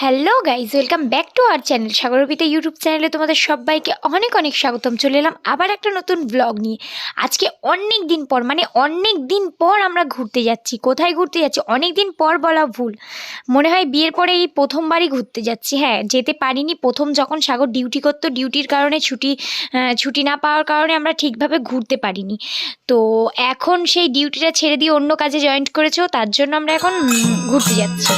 Hello guys welcome back to our channel Sagarbita YouTube চ্যানেলে তোমাদের সবাইকে অনেক অনেক স্বাগতম। চলে এলাম আবার একটা নতুন ব্লগ নিয়ে। আজকে অনেক দিন পর মানে অনেক দিন পর আমরা ঘুরতে যাচ্ছি। কোথায় ঘুরতে যাচ্ছি? অনেক দিন পর বলা ভুল। মনে হয় বিয়ের পরে এই প্রথমবারই ঘুরতে যাচ্ছি। হ্যাঁ যেতে পারিনি। প্রথম যখন সাগর ডিউটি করতো ডিউটির কারণে ছুটি ছুটি না পাওয়ার কারণে আমরা ঠিকভাবে ঘুরতে পারিনি। তো এখন সেই ডিউটিটা ছেড়ে দিয়ে অন্য কাজে জয়েন্ট করেছ, তার জন্য আমরা এখন ঘুরতে যাচ্ছি।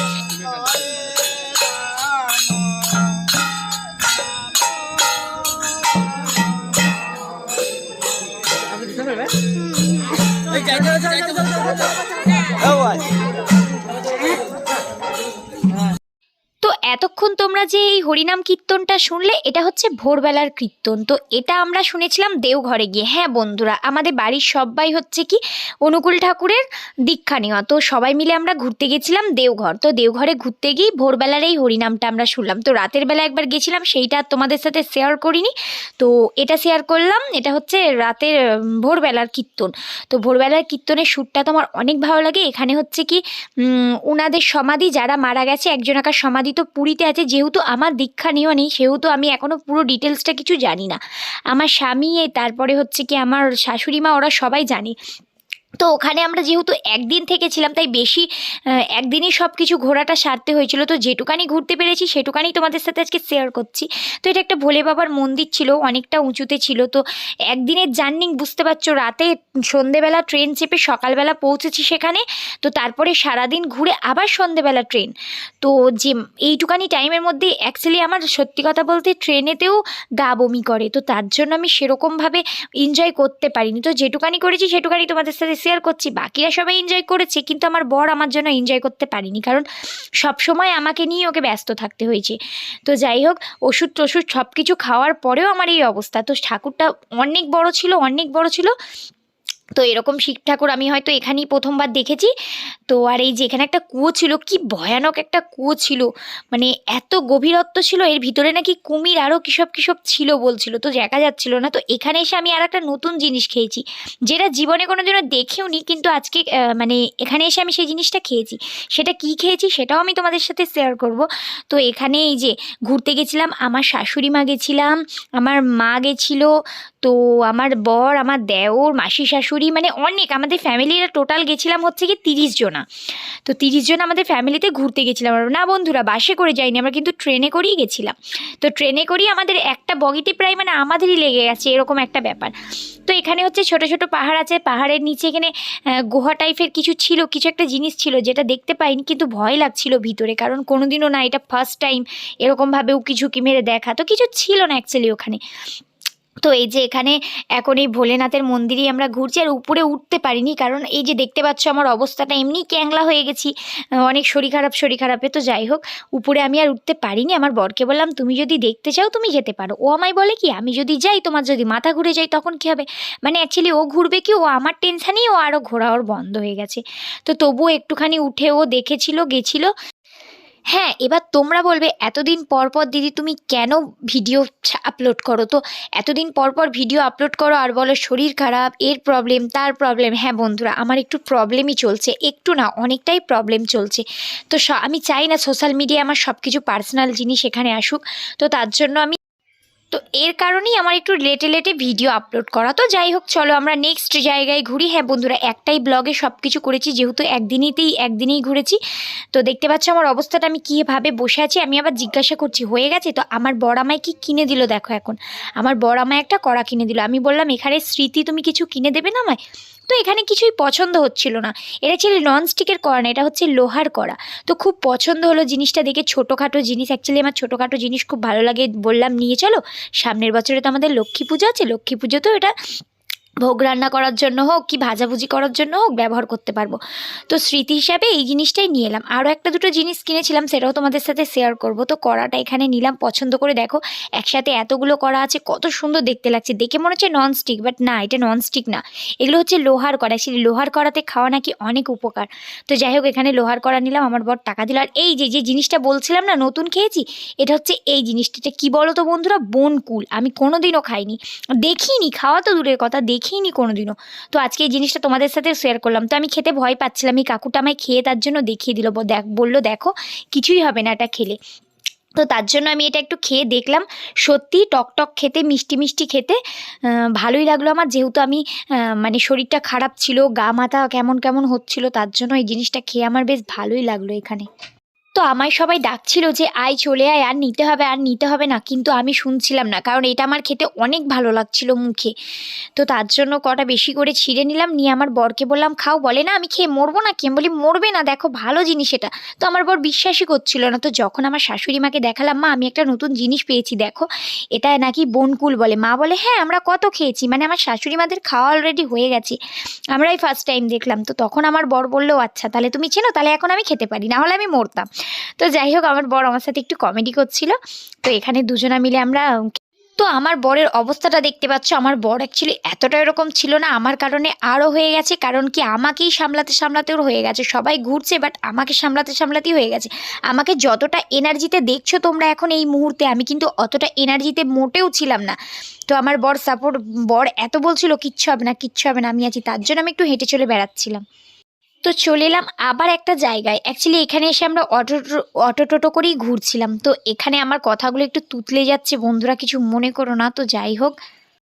হরিনাম কীর্তনটা শুনলে এটা হচ্ছে ভোরবেলার কীর্তন। তো এটা আমরা শুনেছিলাম দেওঘরে গিয়ে। হ্যাঁ বন্ধুরা আমাদের বাড়ির সবাই হচ্ছে কি অনুকূল ঠাকুরের দীক্ষা নেওয়া। তো সবাই মিলে আমরা ঘুরতে গেছিলাম দেওঘর। তো দেওঘরে ঘুরতে গিয়ে ভোরবেলার এই হরিনামটা আমরা শুনলাম। তো রাতের বেলা একবার গেছিলাম সেইটা তোমাদের সাথে শেয়ার করিনি। তো এটা শেয়ার করলাম এটা হচ্ছে রাতের ভোরবেলার কীর্তন। তো ভোরবেলার কীর্তনের শ্যুটটা তো আমার অনেক ভালো লাগে। এখানে হচ্ছে কি উম, উনাদের সমাধি যারা মারা গেছে একজনাকার সমাধি তো পুরীতে আছে। যেহেতু আমার দীক্ষা নেওয়া নেই, সেহেতু আমি এখনও পুরো ডিটেলসটা কিছু জানি না। আমার স্বামী, তারপরে হচ্ছে কি আমার শাশুড়ি মা, ওরা সবাই জানে। তো ওখানে আমরা যেহেতু একদিন থেকেছিলাম, তাই বেশি একদিনই সব কিছু ঘোরাটা সারতে হয়েছিল। তো যেটুকানি ঘুরতে পেরেছি, সেটুকানি তোমাদের সাথে আজকে শেয়ার করছি। তো এটা একটা ভোলে বাবার মন্দির ছিল, অনেকটা উঁচুতে ছিল। তো একদিনের জার্নি বুঝতে পারছ, রাতে সন্ধেবেলা ট্রেন চেপে সকালবেলা পৌঁছেছি সেখানে। তো তারপরে সারাদিন ঘুরে আবার সন্ধেবেলা ট্রেন তো যে এইটুকানি টাইমের মধ্যে অ্যাকচুয়ালি আমার সত্যি কথা বলতে ট্রেনেতেও গা বমি করে। তো তার জন্য আমি সেরকমভাবে এনজয় করতে পারিনি। তো যেটুকানি করেছি, সেটুকানি তোমাদের সাথে শেয়ার করছি, বাকিরা সবাই এনজয় করেছে, কিন্তু আমার বর আমার জন্য এনজয় করতে পারিনি, কারণ সব সময় আমাকে নিয়ে ওকে ব্যস্ত থাকতে হয়েছে। তো যাই হোক, ওষুধ টষুধ সব কিছু খাওয়ার পরেও আমার এই অবস্থা। তো ঠাকুরটা অনেক বড় ছিল, অনেক বড় ছিল তো এরকম শিব ঠাকুর আমি হয়তো এখানেই প্রথমবার দেখেছি। তো আর এই যে এখানে একটা কুয়ো ছিল, কি ভয়ানক একটা কুয়ো ছিল। মানে এত গভীরত্ব ছিল, এর ভিতরে নাকি কুমির আরও কিসব কিসব ছিল বলছিল, তো দেখা যাচ্ছিল না। তো এখানে এসে আমি আর একটা নতুন জিনিস খেয়েছি, যেটা জীবনে কোনো দিনও দেখেও নি কিন্তু আজকে মানে এখানে এসে আমি সেই জিনিসটা খেয়েছি। সেটা কি খেয়েছি সেটাও আমি তোমাদের সাথে শেয়ার করব। তো এখানে এই যে ঘুরতে গেছিলাম, আমার শাশুড়ি মা গেছিলাম, আমার মা গেছিল, তো আমার বর, আমার দেওর মাসি শাশুড়ি মানে অনেক, আমাদের ফ্যামিলিরা টোটাল গেছিলাম হচ্ছে কি তিরিশ জনা। তো তিরিশ জন আমাদের ফ্যামিলিতে ঘুরতে গেছিলাম। আমরা না বন্ধুরা, বাসে করে যাইনি, আমরা কিন্তু ট্রেনে করেই গেছিলাম। তো ট্রেনে করেই আমাদের একটা বগিতে প্রায় মানে আমাদেরই লেগে গেছে, এরকম একটা ব্যাপার। তো এখানে হচ্ছে ছোট ছোট পাহাড় আছে, পাহাড়ের নিচে এখানে গুহা টাইপের কিছু ছিল, কিছু একটা জিনিস ছিল যেটা দেখতে পাইনি, কিন্তু ভয় লাগছিল ভিতরে, কারণ কোনোদিনও না, এটা ফার্স্ট টাইম এরকমভাবে উকি ঝুঁকি মেরে দেখা। তো কিছু ছিল না অ্যাকচুয়ালি ওখানে। তো এই যে এখানে এখন এই ভোলেনাথের মন্দিরেই আমরা ঘুরছি আর উপরে উঠতে পারিনি, কারণ এই যে দেখতে পাচ্ছ আমার অবস্থাটা এমনি ক্যাংলা হয়ে গেছি অনেক শরীর খারাপ, শরীর খারাপে, তো যাই হোক, উপরে আমি আর উঠতে পারিনি। আমার বরকে বললাম, তুমি যদি দেখতে চাও, তুমি যেতে পারো। ও আমায় বলে কি, আমি যদি যাই, তোমার যদি মাথা ঘুরে যাই তখন কী হবে? মানে অ্যাকচুয়ালি ও ঘুরবে কি, ও আমার টেনশানেই ও আরও ঘোরা ওর বন্ধ হয়ে গেছে। তো তবুও একটুখানি উঠে ও দেখেছিল, গেছিল। হ্যাঁ এবার তোমরা বলবে, এতদিন পর পর দিদি তুমি কেন ভিডিও আপলোড করো? তো এতদিন পর পর ভিডিও আপলোড করো আর বলো, শরীর খারাপ, এর প্রবলেম তার প্রবলেম হ্যাঁ বন্ধুরা, আমার একটু প্রবলেমই চলছে, একটু না, অনেকটাই প্রবলেম চলছে। তো আমি চাই না সোশ্যাল মিডিয়ায় আমার সব কিছু পার্সোনাল জিনিস এখানে আসুক। তো তার জন্য আমি তো এর কারণেই আমার একটু লেটে লেটে ভিডিও আপলোড করা। তো যাই হোক, চলো আমরা নেক্সট জায়গায় ঘুরি। হ্যাঁ বন্ধুরা, একটাই ব্লগে সব কিছু করেছি, যেহেতু একদিনেতেই, একদিনেই ঘুরেছি। তো দেখতে পাচ্ছ আমার অবস্থাটা, আমি কীভাবে বসে আছি, আমি আবার জিজ্ঞাসা করছি, হয়ে গেছে? তো আমার বড় আমায় কি কিনে দিল দেখো এখন। আমার বড় আমায় একটা কড়া কিনে দিল। আমি বললাম, এখানে স্মৃতি, তুমি কিছু কিনে দেবে না আমায়? তো এখানে কিছুই পছন্দ হচ্ছিল না। এটা ছিল ননস্টিকের কড়া না, এটা হচ্ছে লোহার কড়া। তো খুব পছন্দ হলো জিনিসটা দেখে, ছোটোখাটো জিনিস অ্যাকচুয়ালি আমার ছোটোখাটো জিনিস খুব ভালো লাগে বললাম, নিয়ে চলো। সামনের বছরে তো আমাদের লক্ষ্মী পুজো আছে লক্ষ্মী পুজো তো এটা ভোগ রান্না করার জন্য হোক কি ভাজাভুজি করার জন্য হোক ব্যবহার করতে পারব। তো স্মৃতি হিসাবে এই জিনিসটাই নিয়ে এলাম। আরও একটা দুটো জিনিস কিনেছিলাম, সেটাও তোমাদের সাথে শেয়ার করব। তো কড়াটা এখানে নিলাম, পছন্দ করে দেখো, একসাথে এতগুলো কড়া আছে, কত সুন্দর দেখতে লাগছে। দেখে মনে হচ্ছে ননস্টিক বাট না, এটা ননস্টিক না। এগুলো হচ্ছে লোহার কড়া। সেই লোহার কড়াতে খাওয়া নাকি অনেক উপকার। তো যাই হোক, এখানে লোহার কড়া নিলাম, আমার বর টাকা দিল। আর এই যে যে জিনিসটা বলছিলাম না, নতুন খেয়েছি, এটা হচ্ছে এই জিনিসটা। কী বলো তো বন্ধুরা? বনকুল। আমি কোনোদিনও খাইনি। দেখিনি, খাওয়া তো দূরের কথা দেখিনি কোনোদিনও। তো আজকে এই জিনিসটা তোমাদের সাথে শেয়ার করলাম। তো আমি খেতে ভয় পাচ্ছিলাম। এই কাকুটা আমায় খেয়ে তার জন্য দেখিয়ে দিল। দেখ বলল, দেখো, কিছুই হবে না এটা খেলে। তো তার জন্য আমি এটা একটু খেয়ে দেখলাম। সত্যি টক টক খেতে, মিষ্টি মিষ্টি খেতে ভালোই লাগল আমার। যেহেতু আমি মানে শরীরটা খারাপ ছিল, গা মাথা কেমন কেমন হচ্ছিল, তার জন্য এই জিনিসটা খেয়ে আমার বেশ ভালোই লাগল এখানে। তো আমায় সবাই ডাকছিল যে, আয় চলে আয়, আর নিতে হবে, আর নিতে হবে না। কিন্তু আমি শুনছিলাম না, কারণ এটা আমার খেতে অনেক ভালো লাগছিল মুখে। তো তার জন্য কটা বেশি করে ছিঁড়ে নিলাম, নিয়ে আমার বরকে বললাম, খাও, বলে না, আমি খেয়ে মরবো না কি বলি, মরবে না, দেখো, ভালো জিনিস এটা। তো আমার বর বিশ্বাসই করছিল না। তো যখন আমার শাশুড়ি মাকে দেখালাম, মা, আমি একটা নতুন জিনিস পেয়েছি, দেখো, এটা নাকি বনকুল বলে। মা বলে হ্যাঁ আমরা কত খেয়েছি মানে আমার শাশুড়ি মাদের খাওয়া অলরেডি হয়ে গেছে, আমরাই ফার্স্ট টাইম দেখলাম। তো তখন আমার বর বলল আচ্ছা তাহলে তুমি চেনো, তাহলে এখন আমি খেতে পারি, না হলে আমি মরতাম। তো যাই হোক আমার বর আমার সাথে একটু কমেডি করছিল। তো এখানে দুজনা মিলে আমরা, তো আমার বরের অবস্থাটা দেখতে পাচ্ছ, আমার বর অ্যাকচুয়ালি এতটা এরকম ছিল না, আমার কারণে আরও হয়ে গেছে, কারণ কি আমাকেই সামলাতে সামলাতে ওর হয়ে গেছে। সবাই ঘুরছে বাট আমাকে সামলাতে সামলাতেই হয়ে গেছে। আমাকে যতটা এনার্জিতে দেখছ তোমরা এখন এই মুহূর্তে, আমি কিন্তু অতটা এনার্জিতে মোটেও ছিলাম না। তো আমার বর সাপোর্ট বর এত বলছিল, কিচ্ছু হবে না, কিচ্ছু হবে না, আমি আছি। তার জন্য আমি একটু হেঁটে চলে বেড়াচ্ছিলাম। তো চলে এলাম আবার একটা জায়গায়। অ্যাকচুয়ালি এখানে এসে আমরা অটো অটো টোটো করেই ঘুরছিলাম। তো এখানে আমার কথাগুলো একটু তুতলে যাচ্ছে, বন্ধুরা কিছু মনে করো না। তো যাই হোক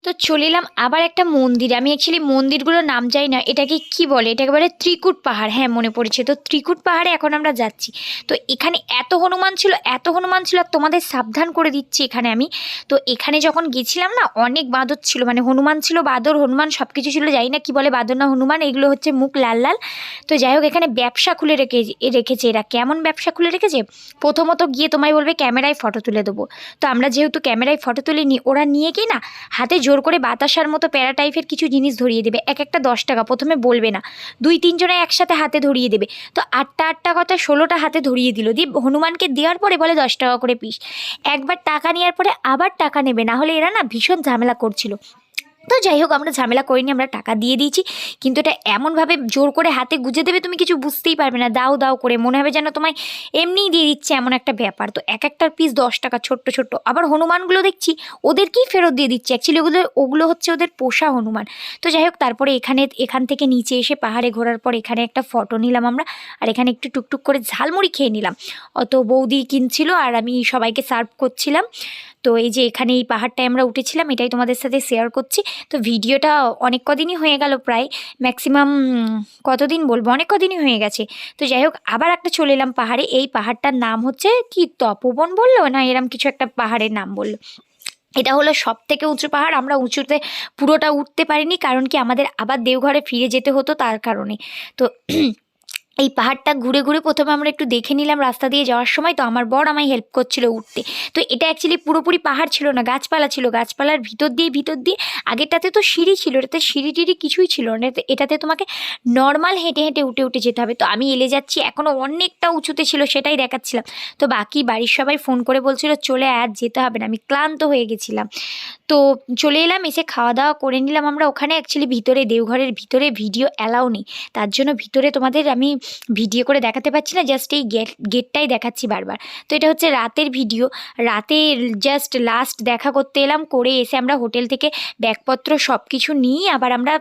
তো চলে এলাম আবার একটা মন্দির। আমি অ্যাকচুয়ালি মন্দিরগুলোর নাম জানি না। এটাকে কি বলে? এটাকে বলে ত্রিকুট পাহাড়। হ্যাঁ মনে পড়েছে। তো ত্রিকুট পাহাড়ে এখন আমরা যাচ্ছি। তো এখানে এত হনুমান ছিল, এত হনুমান ছিল আর তোমাদের সাবধান করে দিচ্ছি এখানে আমি। তো এখানে যখন গেছিলাম না, অনেক বাঁদর ছিল। মানে হনুমান ছিল, বাঁদর, হনুমান সব কিছু ছিল। জানি না কি বলে বাঁদর না হনুমান, এগুলো হচ্ছে মুখ লাল লাল। তো যাই হোক, এখানে ব্যবসা খুলে রেখে রেখেছে এরা। কেমন ব্যবসা খুলে রেখেছে? প্রথমত গিয়ে তোমায় বলবে, ক্যামেরায় ফটো তুলে দেবো। তো আমরা যেহেতু ক্যামেরায় ফটো তুলে নিই ওরা নিয়ে গিয়ে না, হাতে জোর করে বাতাসার মতো প্যারা টাইপের কিছু জিনিস ধরিয়ে দেবে। এক একটা দশ টাকা, প্রথমে বলবে না। দুই তিনজনে একসাথে হাতে ধরিয়ে দেবে। তো আটটা আটটা কথা ষোলোটা হাতে ধরিয়ে দিল। দিয়ে হনুমানকে দেওয়ার পরে বলে, দশ টাকা করে পিস। একবার টাকা নেওয়ার পরে আবার টাকা নেবে। না হলে এরা না ভীষণ ঝামেলা করছিল। তো যাই হোক, আমরা ঝামেলা করিনি, আমরা টাকা দিয়ে দিয়েছি। কিন্তু এটা এমনভাবে জোর করে হাতে গুজে দেবে, তুমি কিছু বুঝতেই পারবে না। দাও দাও করে, মনে হবে যেন তোমায় এমনিই দিয়ে দিচ্ছে এমন একটা ব্যাপার। তো এক একটার পিস দশ টাকা, ছোট্ট ছোট্ট। আবার হনুমানগুলো দেখছি ওদেরকেই ফেরত দিয়ে দিচ্ছে? অ্যাকচুয়ালি ওগুলো ওগুলো হচ্ছে ওদের পোষা হনুমান। তো যাই হোক, তারপরে এখানে, এখান থেকে নিচে এসে পাহাড়ে ঘোরার পর এখানে একটা ফটো নিলাম আমরা, আর এখানে একটু টুকটুক করে ঝালমুড়ি খেয়ে নিলাম। অত বৌদি কিনছিল, আর আমি সবাইকে সার্ভ করছিলাম। তো এই যে এখানে এই পাহাড়টায় আমরা উঠেছিলাম, এটাই তোমাদের সাথে শেয়ার করছি। তো ভিডিওটা অনেক কদিনই হয়ে গেল প্রায় ম্যাক্সিমাম কতদিন বলব? অনেক কদিনই হয়ে গেছে। তো যাই হোক, আবার একটা চলে এলাম পাহাড়ে। এই পাহাড়টার নাম হচ্ছে কি, তপবন বলল? না এরম কিছু একটা পাহাড়ের নাম বলল? এটা হলো সব থেকে উঁচু পাহাড়। আমরা উঁচুতে পুরোটা উঠতে পারিনি, কারণ কি আমাদের আবার দেওঘরে ফিরে যেতে হতো তার কারণে। তো এই পাহাড়টা ঘুরে ঘুরে প্রথমে আমরা একটু দেখে নিলাম রাস্তা দিয়ে যাওয়ার সময়, তো আমার বর আমায় হেল্প করছিল উঠতে। তো এটা অ্যাকচুয়ালি পুরোপুরি পাহাড় ছিল না, গাছপালা ছিল। গাছপালার ভিতর দিয়ে ভিতর দিয়ে, আগেরটাতে তো সিঁড়ি ছিল, এটাতে সিঁড়ি টিড়ি কিছুই ছিল না। এটাতে- তোমাকে নর্মাল হেঁটে হেঁটে উঠে উঠে যেতে হবে। তো আমি এলে যাচ্ছি এখনও অনেকটা উঁচুতে ছিল, সেটাই দেখাচ্ছিলাম। তো বাকি বাড়ির সবাই ফোন করে বলছিল, চলে আর যেতে হবে না। আমি ক্লান্ত হয়ে গেছিলাম। তো চলে এলাম, এসে খাওয়া দাওয়া করে নিলাম। আমরা ওখানে অ্যাকচুয়ালি ভিতরে, দেওঘরের ভিতরে ভিডিও অ্যালাউ নেই। তার জন্য ভিতরে তোমাদের আমি ভিডিও করে দেখাতে পারছি না জাস্ট এই গেট গেটটাই দেখাচ্ছি বারবার। তো এটা হচ্ছে রাতের ভিডিও রাতে জাস্ট লাস্ট দেখা করতে এলাম, করে এসে আমরা হোটেল থেকে ব্যাগপত্র সব কিছু নিয়ে আবার আমরা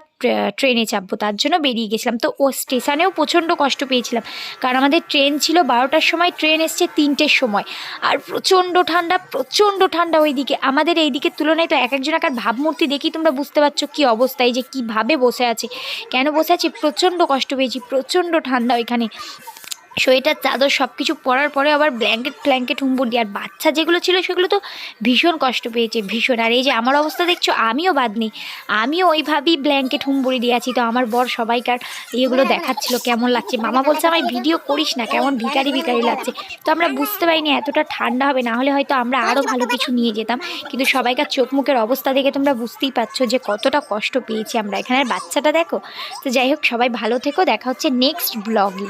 ট্রেনে চাপবো। তার জন্য বেরিয়ে গেছিলাম। তো ও স্টেশনেও প্রচণ্ড কষ্ট পেয়েছিলাম। কারণ আমাদের ট্রেন ছিল বারোটার সময়, ট্রেন এসছে তিনটের সময়। আর প্রচণ্ড ঠান্ডা প্রচণ্ড ঠান্ডা ওইদিকে। আমাদের এই দিকের তুলনায় তো এক একজন একার ভাবমূর্তি দেখি তোমরা বুঝতে পারছ কী অবস্থায় যে কীভাবে বসে আছে। কেন বসে আছে? প্রচণ্ড কষ্ট পেয়েছি, প্রচণ্ড ঠান্ডা ওইখানে। সোয়েটার চাদর সব কিছু পরার পরে আবার ব্ল্যাঙ্কেট ফ্ল্যাঙ্কেট হুম্বুর আর বাচ্চা যেগুলো ছিল, সেগুলো তো ভীষণ কষ্ট পেয়েছে, ভীষণ। আর এই যে আমার অবস্থা দেখছ, আমিও বাদ নেই। আমিও ওইভাবেই ব্ল্যাঙ্কেট হুম্বুরি দিয়ে আছি। তো আমার বর সবাইকার এগুলো দেখাচ্ছিল, কেমন লাগছে? মামা বলছে, আমায় ভিডিও করিস না, কেমন ভিকারি ভিকারি লাগছে। তো আমরা বুঝতে পারিনি, এতটা ঠান্ডা হবে, না হলে হয়তো আমরা আরও ভালো কিছু নিয়ে যেতাম। কিন্তু সবাইকার চোখ মুখের অবস্থা দেখে তোমরা বুঝতেই পারছ যে কতটা কষ্ট পেয়েছি আমরা। এখানের বাচ্চাটা দেখো। তো যাই হোক, সবাই ভালো থেকো। দেখা হচ্ছে নেক্সট ব্লগে